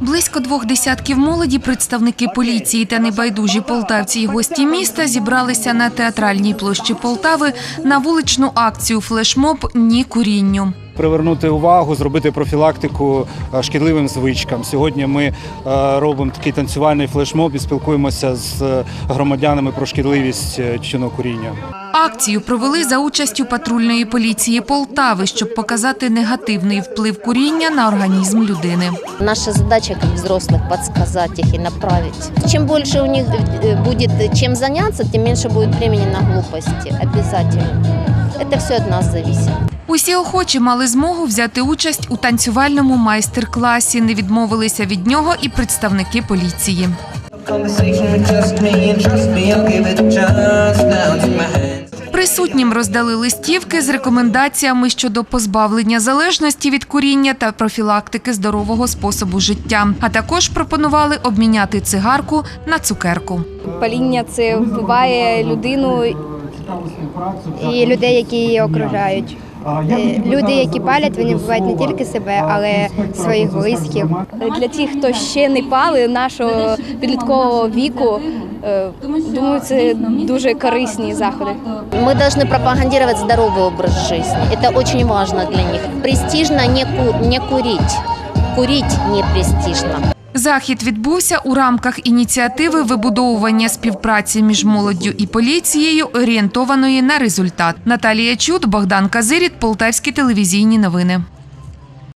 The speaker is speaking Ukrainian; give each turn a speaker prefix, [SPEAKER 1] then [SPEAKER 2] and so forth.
[SPEAKER 1] Близько двох десятків молоді, представники поліції та небайдужі полтавці і гості міста зібралися на театральній площі Полтави на вуличну акцію флешмоб Ні курінню.
[SPEAKER 2] привернути увагу, зробити профілактику е, шкідливим звичкам. Сьогодні ми е, робимо такий танцювальний флешмоб і спілкуємося з е, громадянами про шкідливість тютюнокуріння.
[SPEAKER 1] Акцію провели за участю патрульної поліції Полтави, щоб показати негативний вплив куріння на організм людини.
[SPEAKER 3] Наша задача как взрослых подсказать их и направить. Чем больше у них э, будет чем заняться, тем меньше будет времени на глупости. Обязательно. Это все от нас зависит.
[SPEAKER 1] Усі охочі мали змогу взяти участь у танцювальному майстер-класі. Не відмовилися від нього і представники поліції. Присутнім роздали листівки з рекомендаціями щодо позбавлення залежності від куріння та профілактики здорового способу життя. А також пропонували обміняти цигарку на цукерку.
[SPEAKER 4] Паління це вбиває людину і людей, які її окружають. Е, Люди, які палять, вони вбивають не тільки себе, але своїх близьких. Для тих, хто ще не пали нашого підліткового віку, е, думаю, це дуже корисні заходи.
[SPEAKER 3] Мы должны пропагандировать здоровый образ жизни. Это очень важно для них. Престижно не, ку- не курить. Курить не престижно.
[SPEAKER 1] Захід відбувся у рамках ініціативи вибудовування співпраці між молоддю і поліцією, орієнтованої на результат. Наталія Чуд, Богдан Казиріт, Полтавські телевізійні новини.